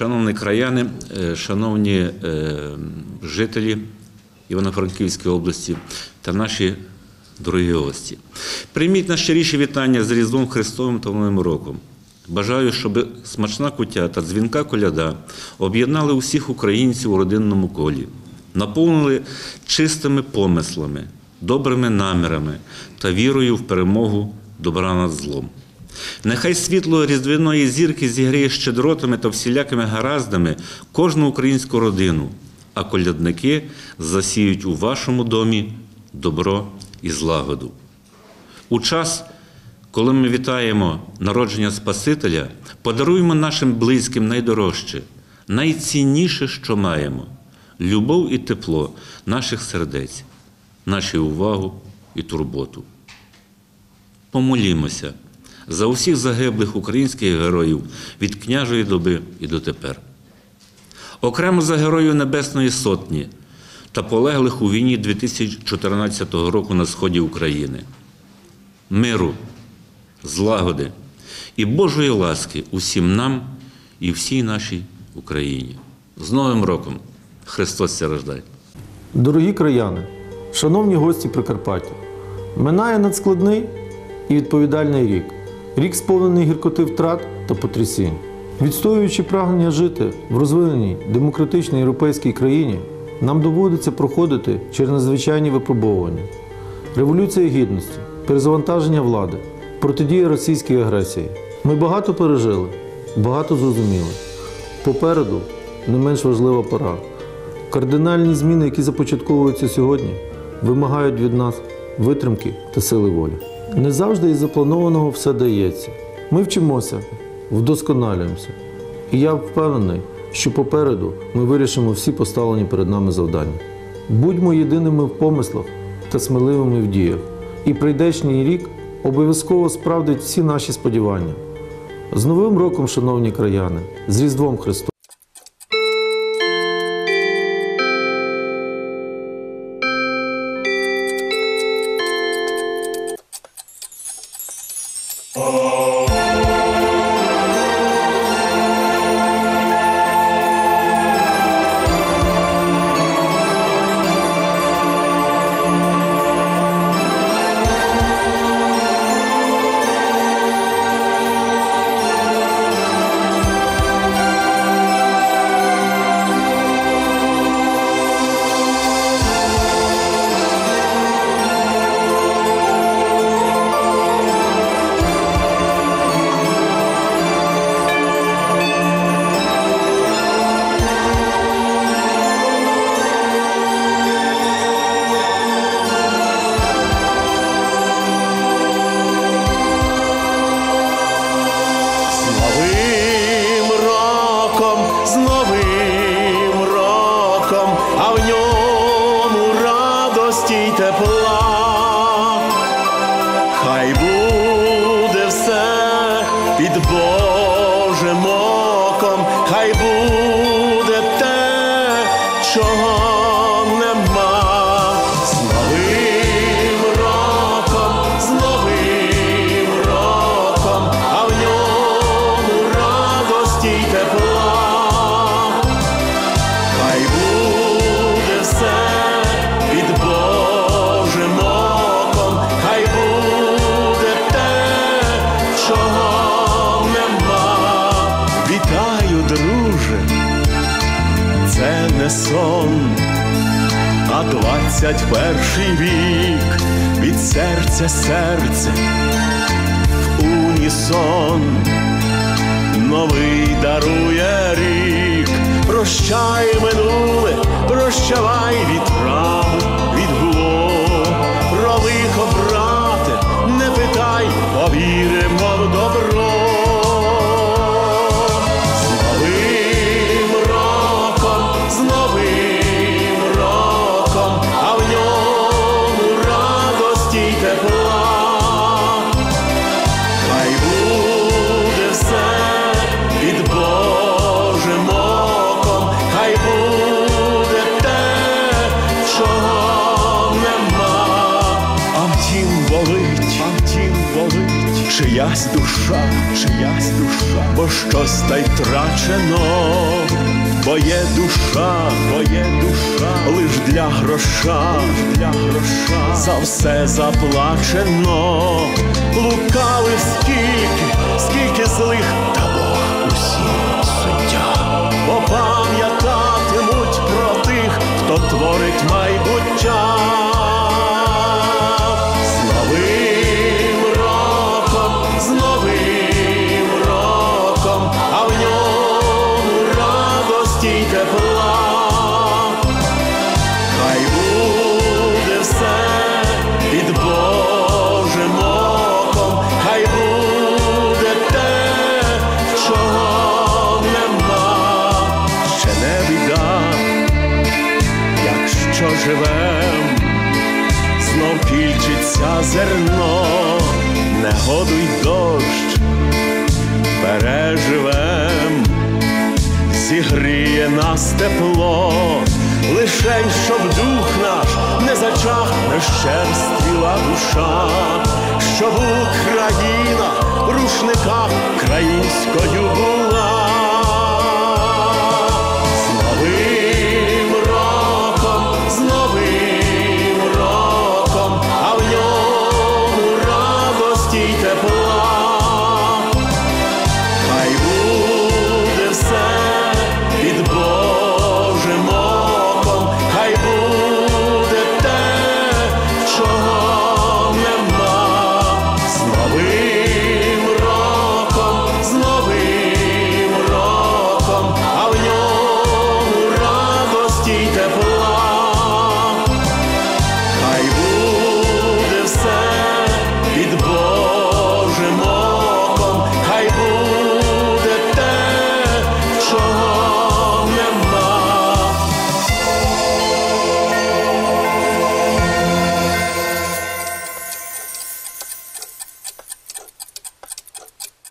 Шановні краяни, е, шановні е, жителі Івано-Франківської області та наші дорогі гості, прийміть найщиріші вітання з Різдвом Христовим та Новим роком. Бажаю, щоб смачна куття та дзвінка коляда об'єднали усіх українців у родинному колі, наповнили чистими помислами, добрими намірами та вірою в перемогу добра над злом. Нехай світло різдвяної зірки зігріє щедротами та всілякими гараздами кожну українську родину, а колядники засіють у вашому домі добро і злагоду. У час, коли ми вітаємо народження Спасителя, подаруємо нашим близьким найдорожче, найцінніше, що маємо любов і тепло наших сердець, нашу увагу і турботу. Помолімося за усіх загиблих українських героїв від княжої доби і дотепер. Окремо за героїв Небесної Сотні та полеглих у війні 2014 року на сході України. Миру, злагоди і Божої ласки усім нам і всій нашій Україні. З Новим роком! Христос ся рождає! Дорогі краяни, шановні гості Прикарпаття, минає надскладний і відповідальний рік. Рік сповнений гіркоти втрат та потрясінь. Відстоюючи прагнення жити в розвиненій демократичній європейській країні, нам доводиться проходити через надзвичайні випробовування. Революція гідності, перезавантаження влади, протидія російській агресії. Ми багато пережили, багато зрозуміли. Попереду не менш важлива пора. Кардинальні зміни, які започатковуються сьогодні, вимагають від нас витримки та сили волі. Не завжди із запланованого все дається. Ми вчимося, вдосконалюємося. І я впевнений, що попереду ми вирішимо всі поставлені перед нами завдання. Будьмо єдиними в помислах та сміливими в діях. І прийдешній рік обов'язково справдить всі наші сподівання. З Новим роком, шановні краяни, з Різдвом Христом! Роком, сон, а двадцять перший вік від серця серце в унісон. Новий дарує рік. Прощай минуле, прощавай вітрами, чиясь душа, чиясь душа, бо щось та й трачено, бо є душа, бо є душа, лиш для гроша, лиш для гроша, за все заплачено, лукали скільки, скільки злих, та Бог усім суддя, бо пам'ятатимуть про тих, хто творить майбуття. Живем, знов кільчиться зерно, негоду й дощ переживем. Зігріє нас тепло, лишень, щоб дух наш не зачах, розчерствіла душа, щоб Україна в рушниках українською була.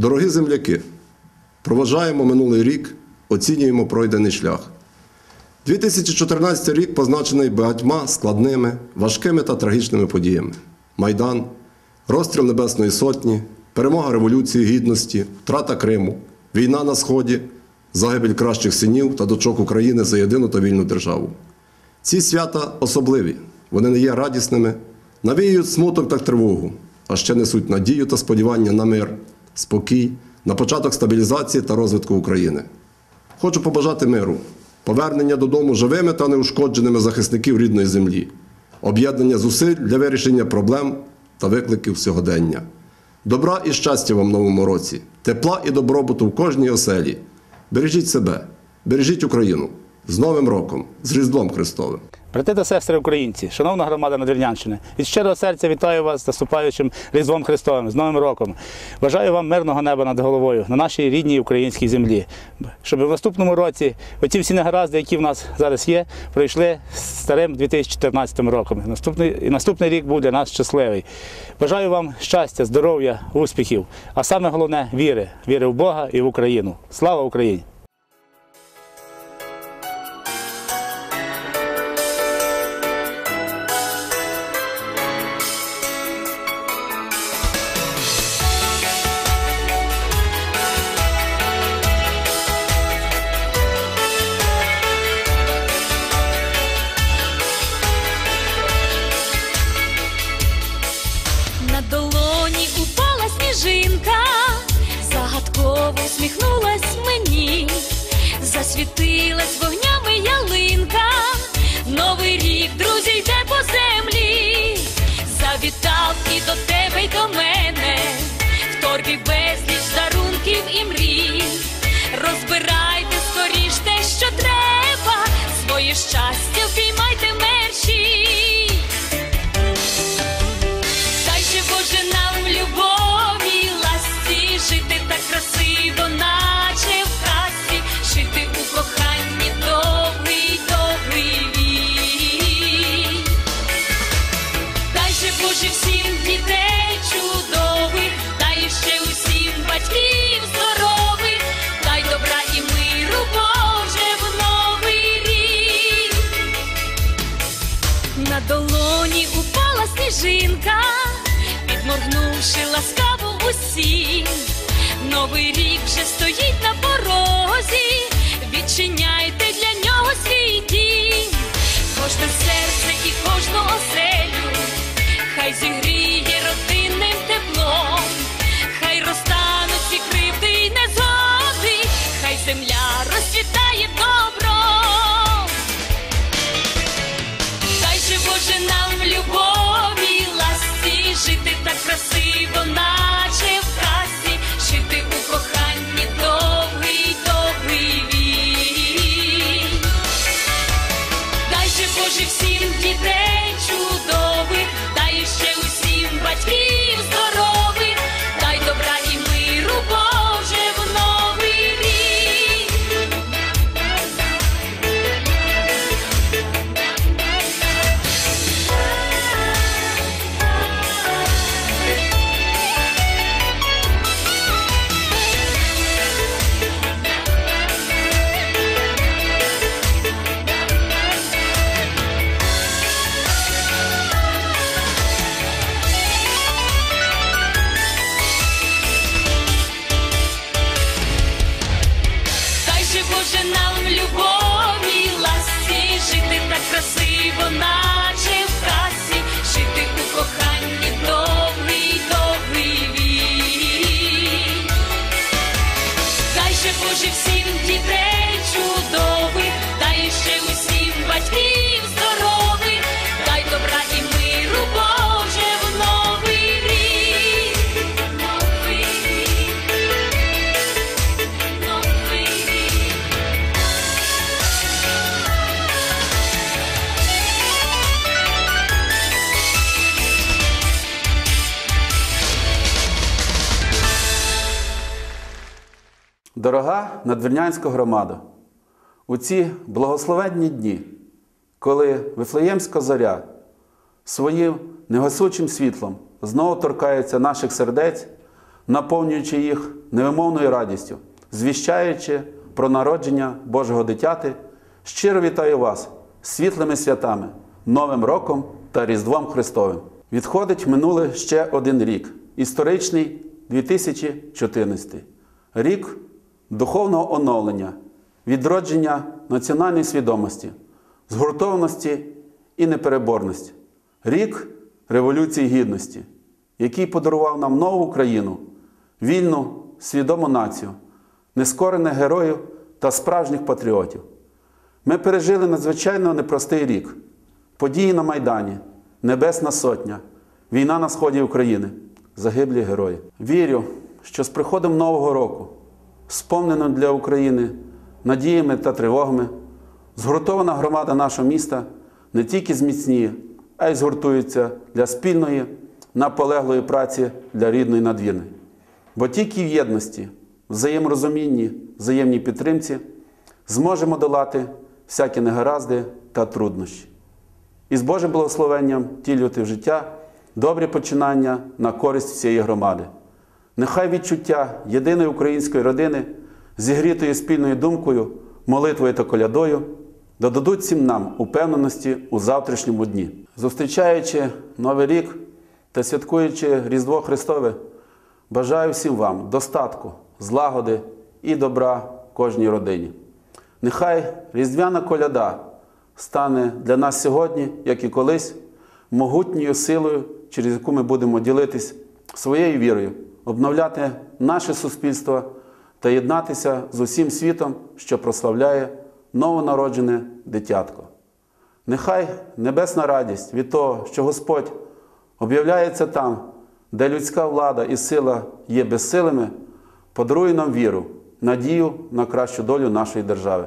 Дорогі земляки, проважаємо минулий рік, оцінюємо пройдений шлях. 2014 рік позначений багатьма складними, важкими та трагічними подіями: Майдан, розстріл Небесної Сотні, перемога Революції Гідності, втрата Криму, війна на Сході, загибель кращих синів та дочок України за єдину та вільну державу. Ці свята особливі, вони не є радісними, навіюють смуток та тривогу, а ще несуть надію та сподівання на мир, спокій, на початок стабілізації та розвитку України. Хочу побажати миру, повернення додому живими та неушкодженими захисників рідної землі, об'єднання зусиль для вирішення проблем та викликів сьогодення. Добра і щастя вам в новому році, тепла і добробуту в кожній оселі. Бережіть себе, бережіть Україну з Новим роком, з Різдвом Христовим. Брати та сестри українці, шановна громада Надвірнянщини, від щирого серця вітаю вас з наступаючим Різдвом Христовим, з Новим роком. Бажаю вам мирного неба над головою на нашій рідній українській землі, щоб в наступному році оці всі негаразди, які в нас зараз є, пройшли старим 2014 роком. Наступний, і наступний рік був для нас щасливий. Бажаю вам щастя, здоров'я, успіхів, а саме головне віри, віри в Бога і в Україну. Слава Україні! Щастя сніжинка, підморгнувши ласкаво усім. Новий рік вже стоїть на порозі, відчиняйте для нього свій дім, кожне серце і кожну оселю, хай зігріє родинним теплом, хай розтануть Дорога надвірнянська громада, у ці благословенні дні, коли Вифлеємська зоря своїм негасучим світлом знову торкається наших сердець, наповнюючи їх невимовною радістю, звіщаючи про народження Божого дитяти, щиро вітаю вас світлими святами, Новим роком та Різдвом Христовим. Відходить минуле ще один рік, історичний 2014. Рік духовного оновлення, відродження національної свідомості, згуртованості і непереборності. Рік Революції Гідності, який подарував нам нову Україну, вільну, свідому націю, нескорених героїв та справжніх патріотів. Ми пережили надзвичайно непростий рік. Події на Майдані, Небесна Сотня, війна на сході України, загиблі герої. Вірю, що з приходом Нового року, сповнено для України надіями та тривогами, згуртована громада нашого міста не тільки зміцніє, а й згуртується для спільної, наполеглої праці для рідної надвірної. Бо тільки в єдності, взаєморозумінні, взаємній підтримці зможемо долати всякі негаразди та труднощі. І з Божим благословенням тілювати в життя добрі починання на користь всієї громади. Нехай відчуття єдиної української родини, зігрітої спільною думкою, молитвою та колядою, додадуть всім нам упевненості у завтрашньому дні. Зустрічаючи Новий рік та святкуючи Різдво Христове, бажаю всім вам достатку, злагоди і добра кожній родині. Нехай різдвяна коляда стане для нас сьогодні, як і колись, могутньою силою, через яку ми будемо ділитись своєю вірою, обновляти наше суспільство та єднатися з усім світом, що прославляє новонароджене дитятко. Нехай небесна радість від того, що Господь об'являється там, де людська влада і сила є безсилими, подарує нам віру, надію на кращу долю нашої держави.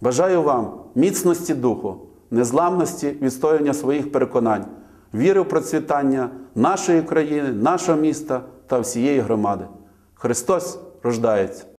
Бажаю вам міцності духу, незламності відстоювання своїх переконань, віри в процвітання нашої країни, нашого міста та всієї громади. Христос рождається!